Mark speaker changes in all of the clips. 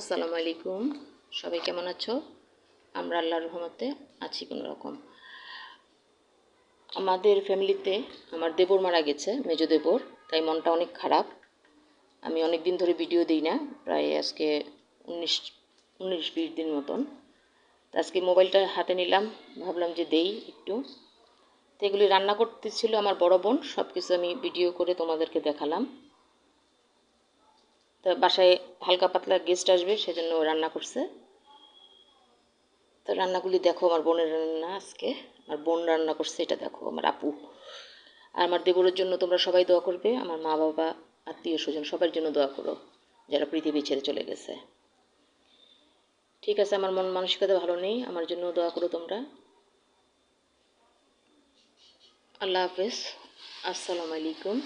Speaker 1: আসসালামু আলাইকুম। সবাই কেমন আছো? আমরা আল্লাহর রহমতে আছি কোনো রকম আমাদের ফ্যামিলিতে আমার দেবর মারা গেছে, মেজো দেবর, তাই মনটা অনেক খারাপ। আমি অনেক দিন ধরে ভিডিও দিই না, প্রায় আজকে উনিশ উনিশ, বিশ দিন মতন। আজকে মোবাইলটা হাতে নিলাম, ভাবলাম যে দেই একটু। তো এগুলি রান্না করতেছিল আমার বড় বোন সব কিছু আমি ভিডিও করে তোমাদেরকে দেখালাম। তো বাসায় হালকা পাতলা গেস্ট আসবে, সেজন্য রান্না করছে। তো রান্নাগুলি দেখো আমার বোনের রান্না আজকে। আমার বোন রান্না করছে, এটা দেখো আমার আপু। আর আমার দেবরের জন্য তোমরা সবাই দোয়া করবে, আমার মা, বাবা, আত্মীয় স্বজন, সবার জন্য দোয়া করো, যারা পৃথিবী ছেড়ে চলে গেছে। ঠিক আছে, আমার মন মানসিকতা ভালো নেই, আমার জন্য দোয়া করো তোমরা। আল্লাহ হাফেজ, আসসালামু আলাইকুম।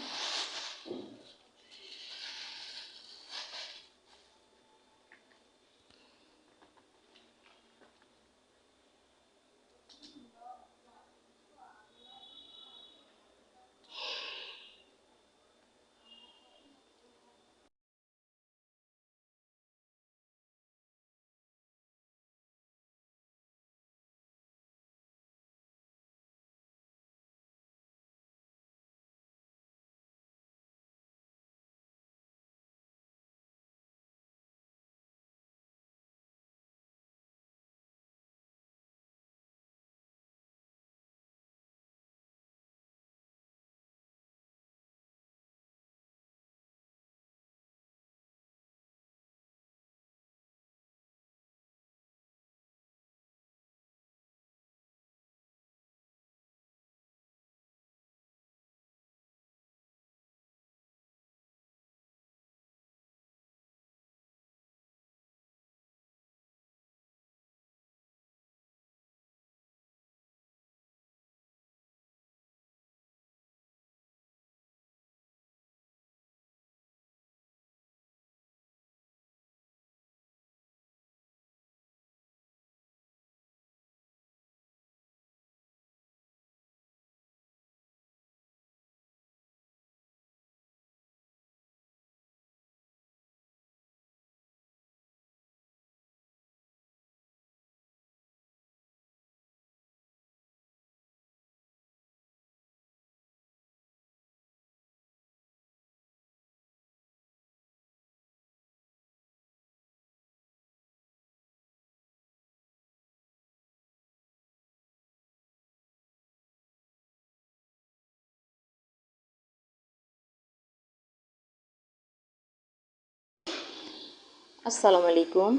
Speaker 1: আসসালামু আলাইকুম।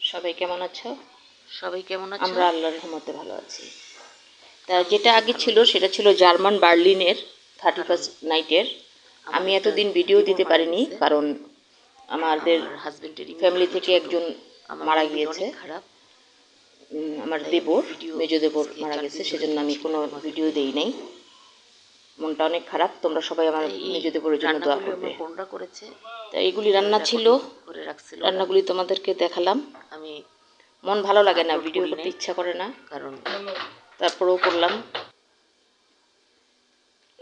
Speaker 1: সবাই কেমন আছো?
Speaker 2: সবাই কেমন আছো?
Speaker 1: আমরা আল্লাহর রহমতে ভালো আছি। তা যেটা আগে ছিল সেটা ছিল জার্মান বার্লিনের থার্টি ফার্স্ট নাইটের আমি এতদিন ভিডিও দিতে পারিনি কারণ আমাদের
Speaker 2: হাজবেন্ডের
Speaker 1: ফ্যামিলি থেকে একজন মারা গিয়েছে।
Speaker 2: খারাপ।
Speaker 1: আমার দেবর মেজ দেবর মারা গেছে সেজন্য আমি কোনো ভিডিও দেই নাই। মনটা অনেক খারাপ তোমরা সবাই আমার মেজ দেবরের দোয়া করবে।
Speaker 2: বোনরা করেছে।
Speaker 1: তা এইগুলি রান্না ছিল।
Speaker 2: করে রাখছিল
Speaker 1: রান্নাগুলি তোমাদেরকে দেখালাম।
Speaker 2: আমি
Speaker 1: মন ভালো লাগে না ভিডিও করতে ইচ্ছা করে না।
Speaker 2: কারণ
Speaker 1: তারপরেও করলাম।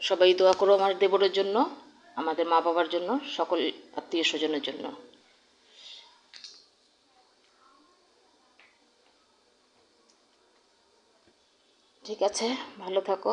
Speaker 1: সবাই দোয়া করো আমার দেবরের জন্য আমাদের মা বাবার জন্য সকল আত্মীয় স্বজনের জন্য। ঠিক আছে ভালো থাকো।